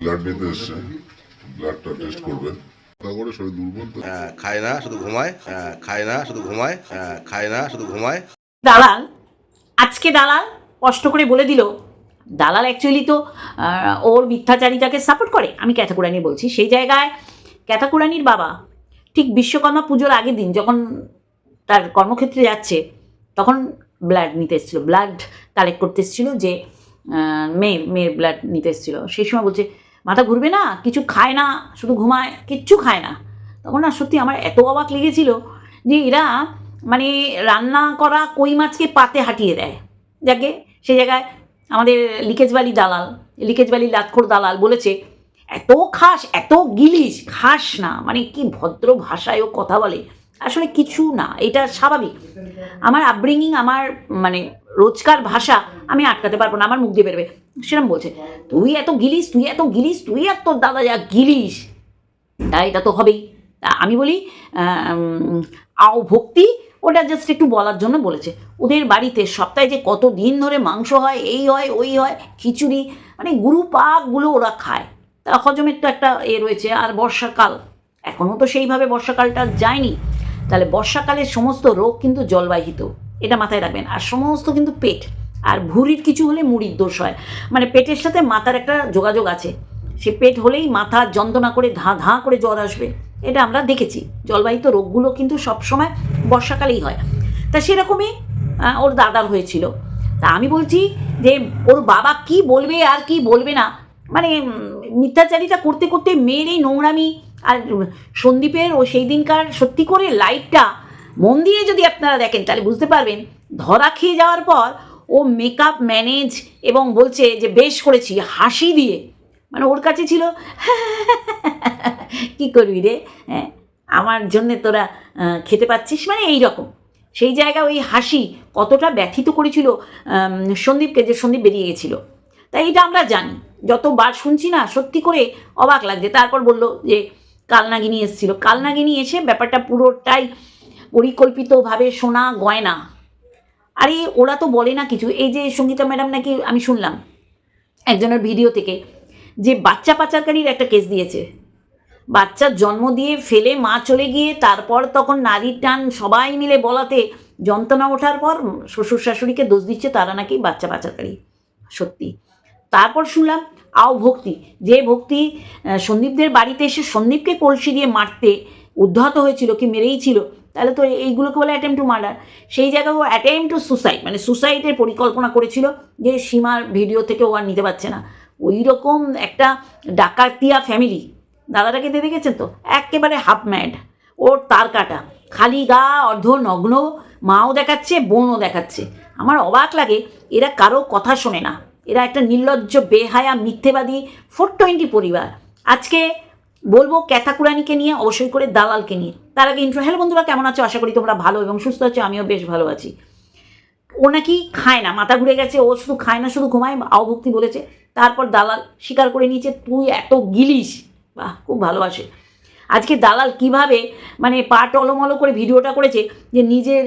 Blood নিতে এসছে। ব্লাডটা test করবেন। করে শরীর দুর্বল হ্যাঁ, খায় না শুধু ঘুমায়। হ্যাঁ, খায় না শুধু ঘুমায়। হ্যাঁ, খায় না শুধু ঘুমায়। দালাল আজকে দালাল স্পষ্ট করে বলে দিল দালাল অ্যাকচুয়ালি তো ওর মিথ্যাচারিতাকে সাপোর্ট করে। আমি ক্যাথাকুরানি বলছি সেই জায়গায় ক্যাথাকুরানির বাবা ঠিক বিশ্বকর্মা পুজোর আগের দিন যখন তার কর্মক্ষেত্রে যাচ্ছে তখন ব্লাড নিতে এসেছিল। ব্লাড কালেক্ট করতে এসেছিল যে আহ, মেয়ের মেয়ের ব্লাড নিতে এসেছিল। সেই সময় বলছে মাথা ঘুরবে না, কিছু খায় না, শুধু ঘুমায়, কিচ্ছু খায় না। তখন না সত্যি আমার এত অবাক লেগেছিল যে এরা মানে রান্না করা কই মাছকে পাতে হাঁটিয়ে দেয়। যাকে সেই জায়গায় আমাদের লিকেজ বালি দালাল, লিকেজ বালি লাক্ষর দালাল বলেছে, এত খাস, এত গিলিস খাস না। মানে কি ভদ্র ভাষায় ও কথা বলে। আসলে কিছু না, এটা স্বাভাবিক। আমার আপব্রিঙ্গিং আমার মানে রোজকার ভাষা আমি আটকাতে পারব না, আমার মুখ দিয়ে বেরোবে। সেরকম বলছে, তুই এত গিলিস, তুই এত গিলিস, তুই আর তোর দাদা যা গিলিস। তা এটা তো হবেই। আমি বলি আও ভক্তি, ওটা জাস্ট একটু বলার জন্য বলেছে। ওদের বাড়িতে সপ্তাহে যে কত দিন ধরে মাংস হয়, এই হয়, ওই হয়, খিচুড়ি মানে গুরু পাকগুলো ওরা খায়। তা হজমের তো একটা এ রয়েছে, আর বর্ষাকাল এখনও তো সেইভাবে বর্ষাকালটা যায়নি। তাহলে বর্ষাকালের সমস্ত রোগ কিন্তু জলবাহিত। এটা মাথায় রাখবেন। আর সমস্ত কিন্তু পেট। আর ভুঁড়ির কিছু হলে মুড়ির দোষ হয়। মানে পেটের সাথে মাথার একটা যোগাযোগ আছে। সে পেট হলেই মাথা যন্ত্রণা করে ধা ধা করে জ্বর আসবে। এটা আমরা দেখেছি। জলবাহিত রোগগুলো কিন্তু সবসময় বর্ষাকালেই হয়। তা সেরকমই ওর দাদার হয়েছিল। তা আমি বলছি যে, ওর বাবা কি বলবে আর কি বলবে না? মানে মিথ্যাচারিতা করতে করতে মেয়ের এই নোংরামি আর সন্দীপের ও সেই দিনকার সত্যি করে লাইফটা মন দিয়ে যদি আপনারা দেখেন, তাহলে বুঝতে পারবেন, ধরা খেয়ে যাওয়ার পর ও মেকআপ ম্যানেজ এবং বলছে যে, বেশ করেছি, হাসি দিয়ে। মানে ওর কাছে ছিল, কি করবি রে? হ্যাঁ আমার জন্যে তোরা খেতে পাচ্ছিস? মানে এই রকম। সেই জায়গায় ওই হাসি কতটা ব্যথিত করেছিল সন্দীপকে যে সন্দীপ বেরিয়ে গেছিল। তাই এটা আমরা জানি। যতবার শুনছি না, সত্যি করে অবাক লাগছে। তারপর বলল যে, কালনাগিনী এসেছিল। কালনাগিনী এসে ব্যাপারটা পুরোটাই পরিকল্পিতভাবে শোনা গয়না। আরে, ওরা তো বলে না কিছু। এই যে সঙ্গীতা ম্যাডাম নাকি, আমি শুনলাম একজনের ভিডিও থেকে, যে বাচ্চা পাচারকারীর একটা কেস দিয়েছে। বাচ্চার জন্ম দিয়ে ফেলে মা চলে গিয়ে তারপর তখন নারীর টান সবাই মিলে বলাতে যন্ত্রণা ওঠার পর শ্বশুর শাশুড়িকে দোষ দিচ্ছে তারা নাকি বাচ্চা পাচারকারী। সত্যি। তারপর শুনলাম, আও ভক্তি। যে ভক্তি সন্দীপদের বাড়িতে এসে সন্দীপকে কলসি দিয়ে মারতে উদ্ধত হয়েছিল কি মেরেই ছিল তাহলে তো এইগুলোকে বলে অ্যাটেম্প টু মার্ডার সেই জায়গায় ও অ্যাটেম্প টু সুসাইড মানে সুসাইডের পরিকল্পনা করেছিল যে সীমার ভিডিও থেকে ও আর নিতে পারছে না। ওই রকম একটা ডাকাতিয়া ফ্যামিলি দাদাটাকে দিয়ে দেখেছেন তো? একেবারে হাফ ম্যাড ওর তার কাটা। খালি গা, অর্ধ নগ্ন, মাও দেখাচ্ছে, বোনও দেখাচ্ছে। আমার অবাক লাগে, এরা কারও কথা শোনে না। এরা একটা নির্লজ্জ, বেহায়া, মিথ্যেবাদী, ফোর টোয়েন্টি পরিবার। আজকে বলব ক্যাথাকুরানিকে নিয়ে, অবশ্যই করে দালালকে নিয়ে। তার আগে ইন্ট্রো হ্যালো বন্ধুরা, কেমন আছো? আশা করি তোমরা ভালো এবং সুস্থ আছো, আমিও বেশ ভালো আছি। ও নাকি খায় না, মাথা ঘুরে গেছে, ও শুধু খায় না, শুধু ঘুমায় আওভক্তি বলেছে। তারপর দালাল স্বীকার করে নিয়েছে, তুই এত গিলিস। বাহ, খুব ভালোবাসে আজকে দালাল কীভাবে মানে পা টলমলো করে ভিডিওটা করেছে যে নিজের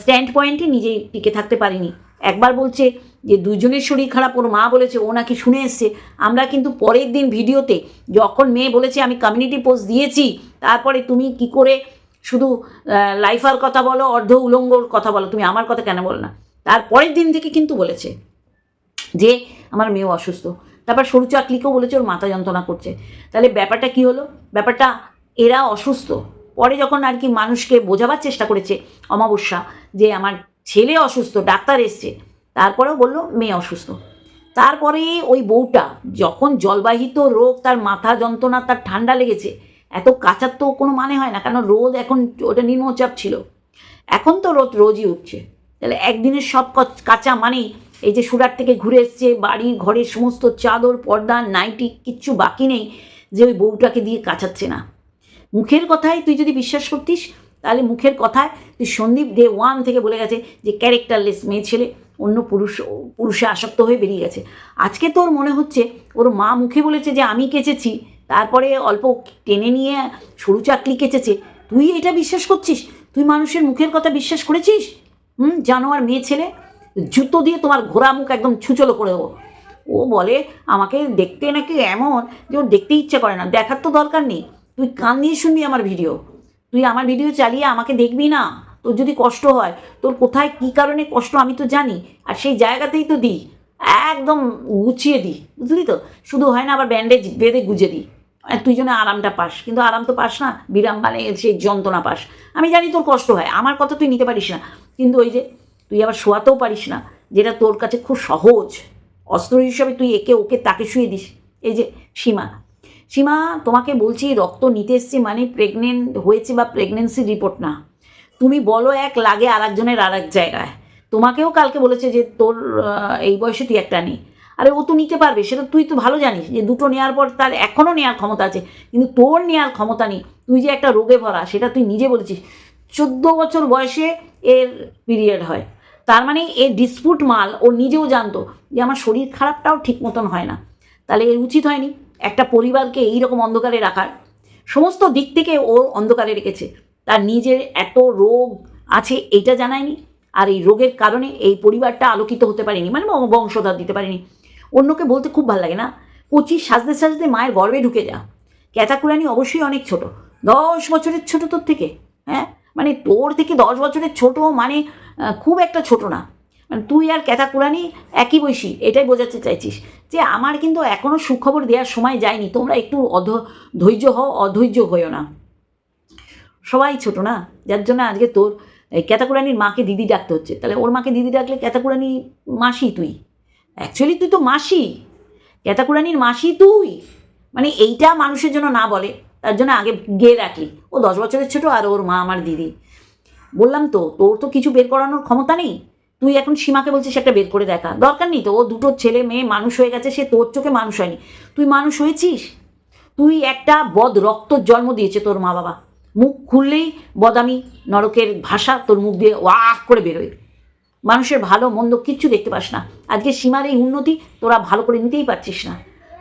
স্ট্যান্ড পয়েন্টে নিজেই টিকে থাকতে পারিনি। একবার বলছে যে দুজনের শরীর খারাপ, ওর মা বলেছে, ও নাকি শুনে এসছে। আমরা কিন্তু পরের দিন ভিডিওতে যখন মেয়ে বলেছে, আমি কমিউনিটি পোস্ট দিয়েছি, তারপরে তুমি কি করে শুধু লাইফার কথা বলো, অর্ধ উলঙ্গর কথা বলো, তুমি আমার কথা কেন বলো না? তারপরের দিন থেকে কিন্তু বলেছে যে, আমার মেয়েও অসুস্থ। তারপর সরু চাকলিকেও বলেছে, ওর মাথা যন্ত্রণা করছে। তাহলে ব্যাপারটা কি হলো? ব্যাপারটা এরা অসুস্থ। পরে যখন আর কি মানুষকে বোঝাবার চেষ্টা করেছে অমাবস্যা, যে আমার ছেলে অসুস্থ, ডাক্তার এসছে তারপরেও বলল, মেয়ে অসুস্থ। তারপরে ওই বউটা যখন জলবাহিত রোগ, তার মাথা যন্ত্রণা, তার ঠান্ডা লেগেছে, এত কাঁচার তো কোনো মানে হয় না কারণ রোদ এখন ওটা নিম্নচাপ ছিল। এখন তো রোদ রোজই উঠছে। তাহলে একদিনের সব কাঁচা মানেই এই যে সুরাট থেকে ঘুরে এসছে বাড়ির ঘরের সমস্ত চাদর, পর্দা, নাইটি, কিচ্ছু বাকি নেই যে ওই বউটাকে দিয়ে কাচাচ্ছে না। মুখের কথায় তুই যদি বিশ্বাস করতিস, তাহলে মুখের কথায় তুই সন্দীপ ডে ওয়ান থেকে বলে গেছে যে, ক্যারেক্টারলেস মেয়ে ছেলে। অন্য পুরুষ, পুরুষে আসক্ত হয়ে বেরিয়ে গেছে। আজকে তোর মনে হচ্ছে, ওর মা মুখে বলেছে যে আমি কেচেছি, তারপরে অল্প টেনে নিয়ে সরু চাকলি কেচেছে, তুই এটা বিশ্বাস করছিস? তুই মানুষের মুখের কথা বিশ্বাস করেছিস? হুম জানোয়ার মেয়ে ছেলে? জুতো দিয়ে তোমার ঘোরা মুখ একদম ছুচলো করে দেবো। ও বলে, আমাকে দেখতে নাকি এমন যে ওর দেখতে ইচ্ছে করে না, দেখার তো দরকার নেই। তুই কান দিয়ে শুনবি আমার ভিডিও। তুই আমার ভিডিও চালিয়ে আমাকে দেখবি না। তোর যদি কষ্ট হয়, তোর কোথায় কী কারণে কষ্ট আমি তো জানি, আর সেই জায়গাতেই তো দিই, একদম গুছিয়ে দিই, বুঝলি তো? শুধু হয় না আবার ব্যান্ডেজ বেঁধে গুজে দিই। আর তুই যেন আরামটা পাস, কিন্তু আরাম তো পাস না, বিরাম মানে সেই যন্ত্রণা পাস। আমি জানি তোর কষ্ট হয়, আমার কথা তুই নিতে পারিস না, কিন্তু ওই যে তুই আবার শোয়াতেও পারিস না, যেটা তোর কাছে খুব সহজ, অস্ত্র হিসাবে তুই একে ওকে তাকে শুয়ে দিস। এই যে সীমা সীমা তোমাকে বলছি, রক্ত নিতে এসছি মানে প্রেগনেন্ট হয়েছে বা প্রেগনেন্সি রিপোর্ট না। তুমি বলো এক লাগে আর একজনের আর এক জায়গায়। তোমাকেও কালকে বলেছে যে তোর এই বয়সে তুই একটা নি। আরে ও তো নিতে পারবে, সেটা তুই তো ভালো জানিস যে দুটো নেওয়ার পর তার এখনও নেওয়ার ক্ষমতা আছে, কিন্তু তোর নেওয়ার ক্ষমতা নেই। তুই যে একটা রোগে ভরা, সেটা তুই নিজে বলেছিস। চোদ্দ বছর বয়সে এর পিরিয়ড হয়। তার মানে এর ডিসপুট মাল ও নিজেও জানতো যে আমার শরীর খারাপটাও ঠিক মতন হয় না। তাহলে এর উচিত হয়নি। একটা পরিবারকে এইরকম অন্ধকারে রাখার। সমস্ত দিক থেকে ও অন্ধকারে রেখেছে। তার নিজের এত রোগ আছে এটা জানায়নি? আর এই রোগের কারণে এই পরিবারটা আলোকিত হতে পারেনি মানে বংশধর দিতে পারেনি। অন্যকে বলতে খুব ভালো লাগে না, কচি সাজতে সাজতে মায়ের গর্বে ঢুকে যা। ক্যাতাকুরানি অবশ্যই অনেক ছোট, দশ বছরের ছোট তোর থেকে হ্যাঁ? মানে তোর থেকে দশ বছরের ছোট মানে খুব একটা ছোট না। মানে তুই আর ক্যাতাকুরানি একই বয়সী, এটাই বোঝাতে চাইছিস যে আমার কিন্তু এখনও সুখবর দেওয়ার সময় যায়নি, তোমরা একটু অধ, ধৈর্য হও, অধৈর্য হয়েও না। সবাই ছোট না? যার জন্য আজকে তোর ক্যাতাকুরানির মাকে দিদি ডাকতে হচ্ছে। তাহলে ওর মাকে দিদি ডাকলে ক্যাতাকুরানি মাসি তুই? অ্যাকচুয়ালি তুই তো মাসি। ক্যাতাকুরানির মাসি তুই। মানে এইটা মানুষের জন্য না বলে, তার জন্য আগে গিয়ে রাখলি। ও দশ বছরের ছোট আর ওর মা আমার দিদি। বললাম তো, তোর তো কিছু বের করানোর ক্ষমতা নেই? তুই এখন সীমাকে বলছিস একটা বের করে দেখা। দরকার নেই তো, ও দুটো ছেলে মেয়ে মানুষ হয়ে গেছে, সে তোর চোখে মানুষ হয়নি। তুই মানুষ হয়েছিস? তুই একটা বদ রক্ত জন্ম দিয়েছে তোর মা বাবা মুখ খুললেই বদামি নরকের ভাষা তোর মুখ দিয়ে ওয়াক করে বেরোয়। মানুষের ভালো, মন্দ কিচ্ছু দেখতে পাস না। আজকে সীমার এই উন্নতি তোরা ভালো করে নিতেই পারছিস না।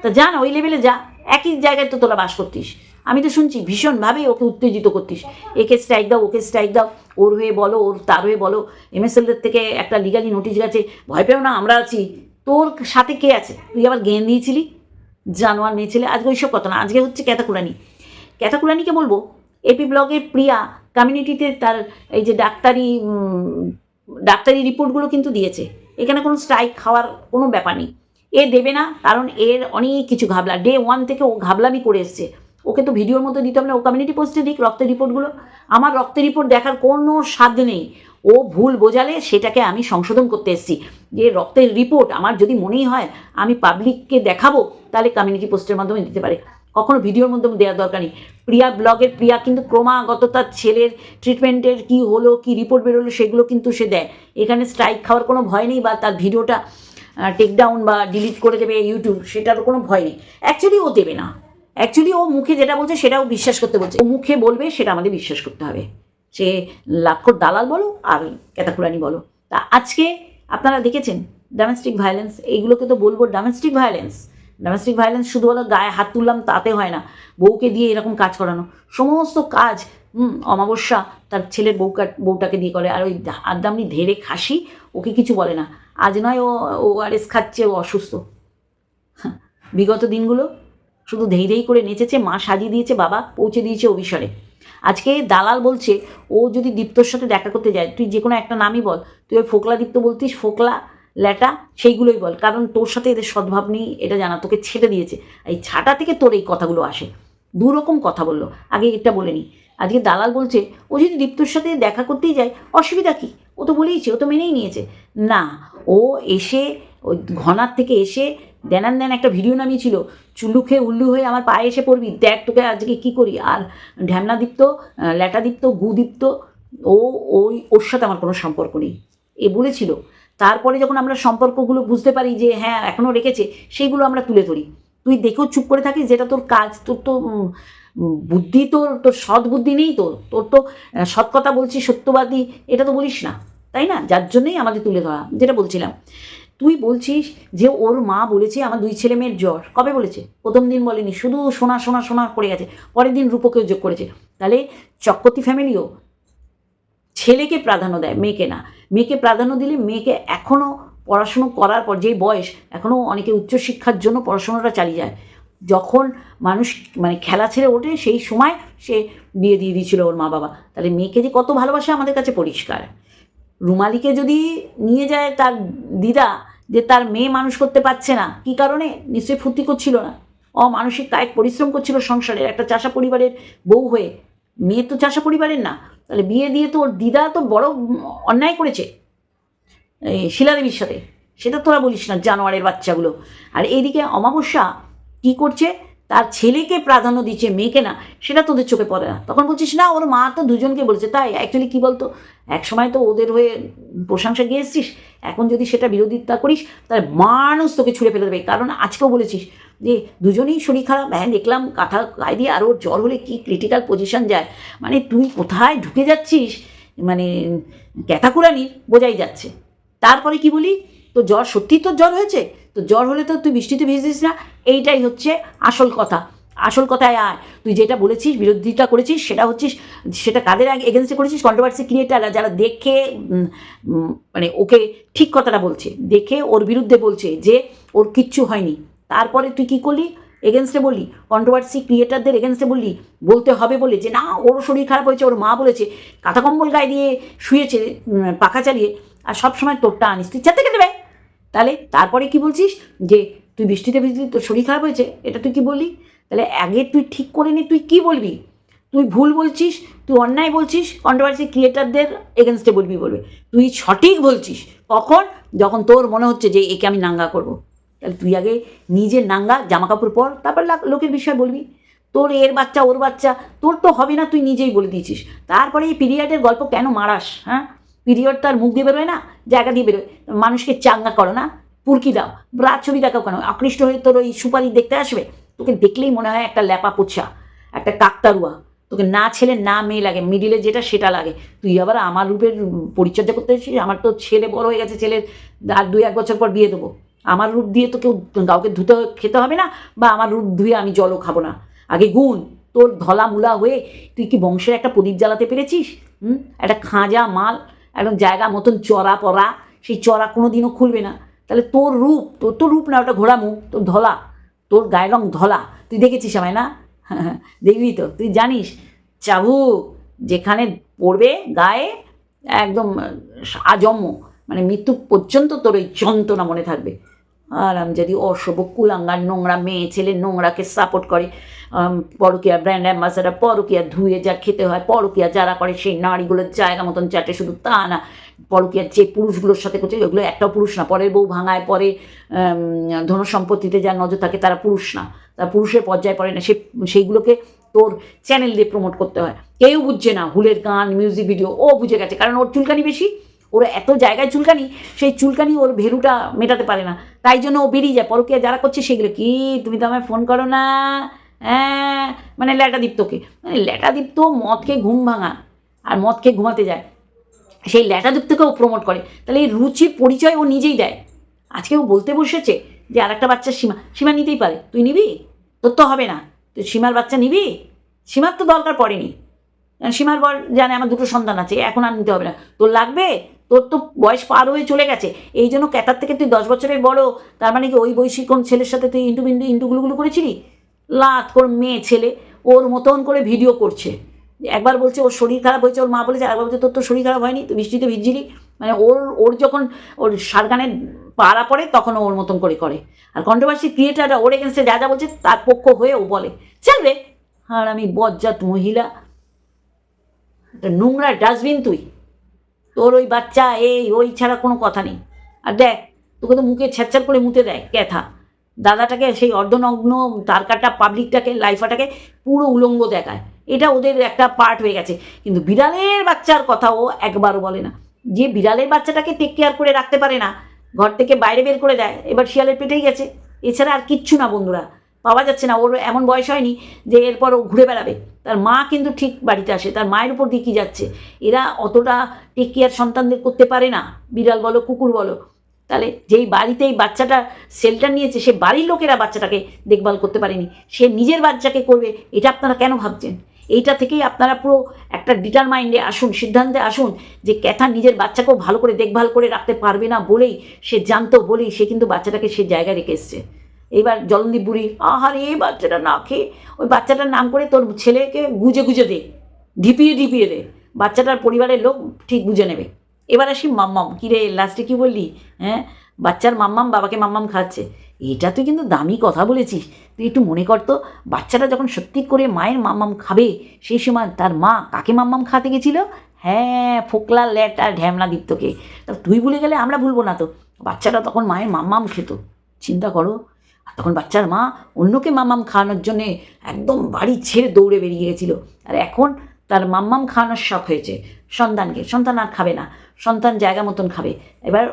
তা যা না ওই লেভেলে যা, একই জায়গায় তো তোরা বাস করতিস। আমি তো শুনছি ভীষণভাবে ওকে উত্তেজিত করতিস। একে স্ট্রাইক দাও, ওকে স্ট্রাইক দাও, ওর হয়ে বলো, ওর তার হয়ে বলো। এমএসএলদের থেকে একটা লিগালি নোটিশ গেছে, ভয় পেও না, আমরা আছি। তোর সাথে কে আছে? তুই আবার জ্ঞান দিয়েছিলি? জানোয়ার মেয়ে ছেলে? আজকে ওইসব কথা না, আজকে হচ্ছে ক্যাতাকুরানি। ক্যাতাকুরানিকে বলব এপি ব্লগের প্রিয়া কমিউনিটিতে তার এই যে ডাক্তারি ডাক্তারি রিপোর্টগুলো কিন্তু দিয়েছে। এখানে কোনো স্ট্রাইক খাওয়ার কোনো ব্যাপার নেই। এ দেবে না, কারণ এর অনেক কিছু ঘাবলা। ডে ওয়ান থেকে ও ঘাবলামি করে এসছে। ওকে তো ভিডিওর মতো দিতে হবে না, ও কমিউনিটি পোস্টে দিক, রক্তের রিপোর্টগুলো আমার রক্তের রিপোর্ট দেখার কোনো সাধ্য নেই। ও ভুল বোঝালে সেটাকে আমি সংশোধন করতে এসেছি। যে রক্তের রিপোর্ট আমার যদি মনেই হয়, আমি পাবলিককে দেখাবো, তাহলে কমিউনিটি পোস্টের মাধ্যমে দিতে পারে। কখনো ভিডিওর মাধ্যমে দেওয়ার দরকার নেই। প্রিয়া ব্লগের প্রিয়া, কিন্তু ক্রমাগত তার ছেলের ট্রিটমেন্টের কি হলো, কি রিপোর্ট বেরোলো, সেগুলো কিন্তু সে দেয়। এখানে স্ট্রাইক খাওয়ার কোনো ভয় নেই বা তার ভিডিওটা টেকডাউন বা ডিলিট করে দেবে ইউটিউব সেটারও কোনো ভয় নেই। অ্যাকচুয়ালি ও দেবে না। অ্যাকচুয়ালি ও মুখে যেটা বলছে, সেটাও বিশ্বাস করতে বলছে। ও মুখে বলবে, সেটা আমাদের বিশ্বাস করতে হবে। সে লাক্ষর দালাল বলো, আর ক্যাতাকুরানি বলো। তা আজকে আপনারা দেখেছেন ডোমেস্টিক ভায়োলেন্স এইগুলোকে তো বলব ডোমেস্টিক ভায়োলেন্স ডোমেস্টিক ভায়োলেন্স শুধু হলো গায়ে হাত তুললাম তাতে হয় না। বউকে দিয়ে এরকম কাজ করানো। সমস্ত কাজ অমাবস্যা তার ছেলের বউকা, বউটাকে দিয়ে করে। আর ওই আদামনি ধেড়ে খাসি ওকে কিছু বলে না। আজ নয় ও ও আর এস খাচ্ছে, ও অসুস্থ। বিগত দিনগুলো শুধু ধেই ধেই করে নেচেছে, মা সাজিয়ে দিয়েছে, বাবা পৌঁছে দিয়েছে অভিসরে আজকে দালাল বলছে, ও যদি দীপ্তর সাথে দেখা করতে যায়, তুই যে কোনো একটা নামই বল। তুই ওই ফোকলা দীপ্ত বলতিস, ফোকলা ল্যাটা, সেইগুলোই বল। কারণ তোর সাথে এদের সদ্ভাব নেই, এটা জানা, তোকে ছেটে দিয়েছে। এই ছাটা থেকে তোর এই কথাগুলো আসে। দু রকম কথা বলল। আগে এটা বলেনি আজকে দালাল বলছে, ও যদি দীপ্তর সাথে দেখা করতেই যায়, অসুবিধা কী? ও তো বলেইছে, ও তো মেনেই নিয়েছে। না, ও এসে ওই ঘনার থেকে এসে দেনান দেন একটা ভিডিও নামিয়েছিল। চুল্লু খেয়ে উল্লু হয়ে আমার পায়ে এসে পড়বি। দেখ তোকে আজকে কী করি। আর ঢ্যামনা দীপ্ত, ল্যাটা দীপ্ত, গু দীপ্ত, ও, ওই, ওর সাথে আমার কোনো সম্পর্ক নেই। এ বলেছিল। তারপরে যখন আমরা সম্পর্কগুলো বুঝতে পারি যে হ্যাঁ এখনও রেখেছে সেইগুলো আমরা তুলে ধরি। তুই দেখেও চুপ করে থাকিস, যেটা তোর কাজ, তোর তো বুদ্ধি তোর তোর সৎ বুদ্ধি নেই তোর তোর তো সৎ কথা বলছিস, সত্যবাদী, এটা তো বলিস না, তাই না? যার জন্যই আমাদের তুলে ধরা, যেটা বলছিলাম। তুই বলছিস যে ওর মা বলেছে, আমার দুই ছেলে মেয়ের জ্বর, কবে বলেছে? প্রথম দিন বলেনি, শুধু সোনা সোনা সোনা করে গেছে, পরের দিন রূপকেও যোগ করেছে। তাহলে চক্রতি ফ্যামিলিও ছেলেকে প্রাধান্য দেয়, মেয়েকে না। মেয়েকে প্রাধান্য দিলে মেয়েকে এখনও পড়াশুনো করার পর, যেই বয়স এখনও অনেকে উচ্চশিক্ষার জন্য পড়াশোনাটা চালিয়ে যায়। যখন মানুষ মানে খেলা ছেড়ে ওঠে, সেই সময় সে বিয়ে দিয়ে দিয়েছিল ওর মা বাবা তাহলে মেয়েকে যে কত ভালোবাসে আমাদের কাছে পরিষ্কার। রুমালিকে যদি নিয়ে যায় তার দিদা, যে তার মেয়ে মানুষ করতে পারছে না, কি কারণে? নিশ্চয়ই ফুর্তি করছিল না। অমানসিক কায়িক পরিশ্রম করছিল সংসারের, একটা চাষা পরিবারের বউ হয়ে। মেয়ে তো চাষা পরিবারের না। তাহলে বিয়ে দিয়ে তো ওর দিদা তো বড় অন্যায় করেছে। এই শিলাদেবীর সাথে। সেটা তোরা বলিস না, জানোয়ারের বাচ্চাগুলো। আর এইদিকে অমাবস্যা কি করছে? তার ছেলেকে প্রাধান্য দিচ্ছে, মেয়েকে না, সেটা তোদের চোখে পড়ে না। তখন বলছিস, না, ওর মা তো দুজনকে বলেছে। তাই অ্যাকচুয়ালি কী বলতো? এক সময় তো ওদের হয়ে প্রশংসা গিয়ে এসছিস, এখন যদি সেটা বিরোধিতা করিস, তাহলে মানুষ তোকে ছুঁড়ে ফেলে দেবে। কারণ আজকেও বলেছিস যে, দুজনেই শরীর খারাপ। হ্যাঁ দেখলাম কাঁথা গায়ে দিয়ে আরও জ্বর হলে কী ক্রিটিক্যাল পজিশন যায়। মানে তুই কোথায় ঢুকে যাচ্ছিস? মানে ক্যাথাকুরানির বোঝাই যাচ্ছে। তারপরে কি বলি? তো জ্বর, সত্যিই তোর জ্বর হয়েছে? তো জ্বর হলে তো তুই বৃষ্টিতে ভিজেছিস না। এইটাই হচ্ছে আসল কথা। আসল কথায় আয়। তুই যেটা বলেছিস, বিরোধিতা করেছিস, সেটা হচ্ছিস সেটা কাদের এগেনস্টে করেছিস? কন্ট্রোভার্সি ক্রিয়েটাররা যারা দেখে মানে ওকে ঠিক কথাটা বলছে, দেখে ওর বিরুদ্ধে বলছে যে ওর কিচ্ছু হয়নি। তারপরে তুই কি করলি? এগেনস্টে বললি। কন্ট্রোভার্সি ক্রিয়েটারদের এগেনস্টে বললি। বলতে হবে বলে যে, না, ওর শরীর খারাপ হয়েছে, ওর মা বলেছে। কাঁথা কম্বল গায়ে দিয়ে শুয়েছে পাখা চালিয়ে, আর সব সময় তোরটা আনিস। তুই দেবে তাহলে তারপরে কি বলছিস? যে তুই বৃষ্টিতে ভিজলি, তোর শরীর খারাপ হয়েছে, এটা তুই কি বললি? তাহলে আগে তুই ঠিক করে নি, তুই কি বলবি? তুই ভুল বলছিস, তুই অন্যায় বলছিস কন্ট্রোভার্সি ক্রিয়েটারদের এগেনস্টে বলবি বলবে। তুই সঠিক বলছিস, কখন? যখন তোর মনে হচ্ছে যে একে আমি নাঙ্গা করব। তাহলে তুই আগে নিজের নাঙ্গা জামা কাপড় পর, তারপর লোকের বিষয় বলবি। তোর এর বাচ্চা, ওর বাচ্চা, তোর তো হবে না, তুই নিজেই বলে দিয়েছিস। তারপরে এই পিরিয়ডের গল্প কেন মারাস হ্যাঁ? পিরিয়ড তার মুখ দিয়ে বেরোয় না, জায়গা দিয়ে বেরোয়। মানুষকে চাঙ্গা করো না, পুরকি দাও রাত ছবি দেখাও কেন? আকৃষ্ট হয়ে তোর ওই সুপারি দেখতে আসবে? তোকে দেখলেই মনে হয় একটা ল্যাপা পোছা, একটা কাকতারুয়া তোকে না ছেলে, না মেয়ে লাগে, মিডিলে যেটা সেটা লাগে। তুই আবার আমার রূপের পরিচর্যা করতে এসেছিস? আমার তো ছেলে বড় হয়ে গেছে, ছেলের আর দুই এক বছর পর বিয়ে দেবো। আমার রূপ দিয়ে তো কেউ কাউকে ধুতে খেতে হবে না? বা আমার রূপ ধুয়ে আমি জলও খাব না। আগে গুণ, তোর ধলা মুলা হয়ে তুই কি বংশের একটা প্রদীপ জ্বালাতে পেরেছিস? হুম? একটা খাঁজা, মাল একদম জায়গা মতন চড়া পড়া, সেই চড়া কোনো দিনও খুলবে না। তাহলে তোর রূপ, তোর তো রূপ না, ওটা ঘোড়া মুখ তোর ধলা, তোর গায়ের রং ধলা। তুই দেখেছিস আমায় না? দেখবি তো, তুই জানিস চাবুক যেখানে পড়বে গায়ে, একদম আজম্য মানে মৃত্যু পর্যন্ত তোর ওই যন্ত্রণা মনে থাকবে। আর আমি যদি অসভ্য কুলাঙ্গার নোংরা মেয়ে ছেলে নোংরাকে সাপোর্ট করে পরকীয়া ব্র্যান্ড অ্যাম্বাসাডার পরকীয়া ধুয়ে যা খেতে হয়, পরকীয়া যারা করে সেই নারীগুলোর জায়গা মতন চাটে, শুধু তা না, পরকীয়ার যে পুরুষগুলোর সাথে করছে ওগুলো একটাও পুরুষ না, পরের বউ ভাঙায়, পরে ধন সম্পত্তিতে যা নজর থাকে তারা পুরুষ না, তারা পুরুষের পর্যায়ে পড়ে না, সে, সেইগুলোকে তোর চ্যানেল দিয়ে প্রমোট করতে হয়। কেউ বুঝছে না, হুলের গান মিউজিক ভিডিও ও বুঝে গেছে, কারণ ওর চুলকানি বেশি ওর এত জায়গায় চুলকানি, সেই চুলকানি ওর ভেরুটা মেটাতে পারে না। তাই জন্য ও বেরিয়ে যায়। পরকীয়া যারা করছে সেগুলো, কি, তুমি তো আমায় ফোন করো না? হ্যাঁ মানে ল্যাটাদীপ্তকে। মানে ল্যাটাদীপ্ত মদ খেয়ে ঘুম ভাঙা আর মদ খেয়ে ঘুমাতে যায়। সেই ল্যাটাদীপ্তকে ও প্রমোট করে। তাহলে এই রুচির পরিচয় ও নিজেই দেয়। আজকে ও বলতে বসেছে যে আর একটা বাচ্চা সীমা সীমা নিতেই পারে। তুই নিবি? তোর তো হবে না। তুই সীমার বাচ্চা নিবি? সীমার তো দরকার পড়েনি। সীমার বর জানে আমার দুটো সন্তান আছে, এখন আর নিতে হবে না। তোর লাগবে? তোর তো বয়স পার হয়ে চলে গেছে। এই জন্য ক্যাটার থেকে তুই দশ বছরের বড়। তার মানে কি ওই বয়সী কোন ছেলের সাথে তুই ইন্টু বিন্টু ইন্টুগুলোগুলো করেছিলি? লাত কোর মেয়ে ছেলে, ওর মতন করে ভিডিও করছে। একবার বলছে ওর শরীর খারাপ হয়েছে, ওর মা বলেছে একবার বলছে, তোর তো শরীর খারাপ হয়নি, তুই বৃষ্টিতে ভিজছিলি? মানে ওর ওর যখন ওর সারগানের পাড়া পড়ে, তখন ওর মতন করে করে। আর কন্ট্রোভার্সি ক্রিয়েটাররা ওর এগেনস্টে যা যা বলছে, তার পক্ষ হয়ে ও বলে। চলবে আর আমি বজ্জাত মহিলা। একটা নোংরা ডাস্টবিন তুই। তোর ওই বাচ্চা, এই, ওই ছাড়া কোনো কথা নেই। আর দেখ, তোকে তো মুখে ছ্যাচ্ছার করে মুতে দেয় ক্যাথা দাদাটাকে, সেই অর্ধনগ্ন তারকাটা পাবলিকটাকে লাইফাটাকে পুরো উলঙ্গ দেখায়। এটা ওদের একটা পার্ট হয়ে গেছে। কিন্তু বিড়ালের বাচ্চার কথা ও একবারও বলে না। যে বিড়ালের বাচ্চাটাকে টেক কেয়ার করে রাখতে পারে না, ঘর থেকে বাইরে বের করে দেয়, এবার শিয়ালের পেটেই গেছে। এছাড়া আর কিচ্ছু না বন্ধুরা। পাওয়া যাচ্ছে না। ওর এমন বয়স হয়নি যে এরপর ও ঘুরে বেড়াবে। তার মা কিন্তু ঠিক বাড়িতে আসে। তার মায়ের উপর দিয়ে কী যাচ্ছে? এরা অতটা টেক কেয়ার সন্তানদের করতে পারে না। বিড়াল বলো, কুকুর বলো। তাহলে যেই বাড়িতে এই বাচ্চাটা শেল্টার নিয়েছে, সে বাড়ির লোকেরা বাচ্চাটাকে দেখভাল করতে পারেনি। সে নিজের বাচ্চাকে করবে, এটা আপনারা কেন ভাবছেন? এইটা থেকেই আপনারা পুরো একটা ডিটারমাইন্ডে আসুন, সিদ্ধান্তে আসুন যে ক্যাথা নিজের বাচ্চাকেও ভালো করে দেখভাল করে রাখতে পারবে না বলেই, সে জানতো বলেই সে কিন্তু বাচ্চাটাকে সে জায়গায় রেখে এসছে। এইবার জলন্দীপ বুড়ি, আহারে এই বাচ্চাটা না খেয়ে, ওই বাচ্চাটার নাম করে তোর ছেলেকে গুজে গুজে দে, ঢিপিয়ে ঢিপিয়ে দে। বাচ্চাটার পরিবারের লোক ঠিক বুঝে নেবে। এবার আসি মাম্মাম। কী রে, লাস্টে কী বললি? হ্যাঁ? বাচ্চার মাম্মাম বাবাকে মাম্মাম খাচ্ছে এটা তুই কিন্তু দামি কথা বলেছিস। তুই একটু মনে কর তো, বাচ্চাটা যখন সত্যি করে মায়ের মাম্মাম খাবে, সেই সময় তার মা কাকে মাম্মাম খাতে গেছিল? হ্যাঁ ফোকলা, ল্যাট আর ঢ্যামনা তা তুই ভুলে গেলে আমরা ভুলবো না তো। বাচ্চাটা তখন মায়ের মাম্মাম খেত। চিন্তা করো তখন বাচ্চার মা অন্যকে মাম্মাম খাওয়ানোর জন্যে একদম বাড়ি ছেড়ে দৌড়ে বেরিয়ে গেছিল আর এখন তার মাম্মাম খাওয়ানোর শখ হয়েছে। সন্তানকে, সন্তান আর খাবে না, সন্তান জায়গা মতন খাবে। এবার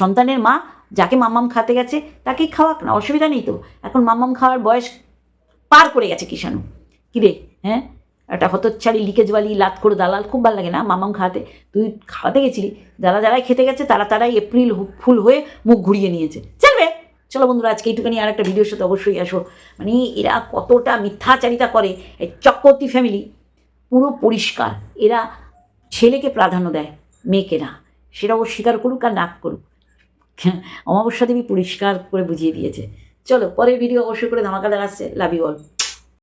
সন্তানের মা যাকে মাম্মাম খাতে গেছে, তাকেই খাওয়াক না, অসুবিধা নেই তো। এখন মাম্মাম খাওয়ার বয়স পার করে গেছে কিষাণু। কিরে হ্যাঁ? একটা হতচ্ছাড়ি লিকেজওয়ালি লাত করে দালাল, খুব ভালো লাগে না মামাম খাওয়াতে? তুই খাওয়াতে গেছিলি যারা যারাই খেতে গেছে, তারা তারাই এপ্রিল ফুল হয়ে মুখ ঘুরিয়ে নিয়েছে। চলো বন্ধুরা, আজকে এইটুখানি আর একটা ভিডিওর সাথে অবশ্যই আসো। মানে এরা কতটা মিথ্যাচারিতা করে এই চক্রবর্তী ফ্যামিলি পুরো পরিষ্কার। এরা ছেলেকে প্রাধান্য দেয়, মেয়েকে না। সেটা ও স্বীকার করুক আর নাক করুক। অমাবস্যা দেবী পরিষ্কার করে বুঝিয়ে দিয়েছে। চলো, পরের ভিডিও অবশ্যই করে ধামাকা আসছে লাভ ইউ অল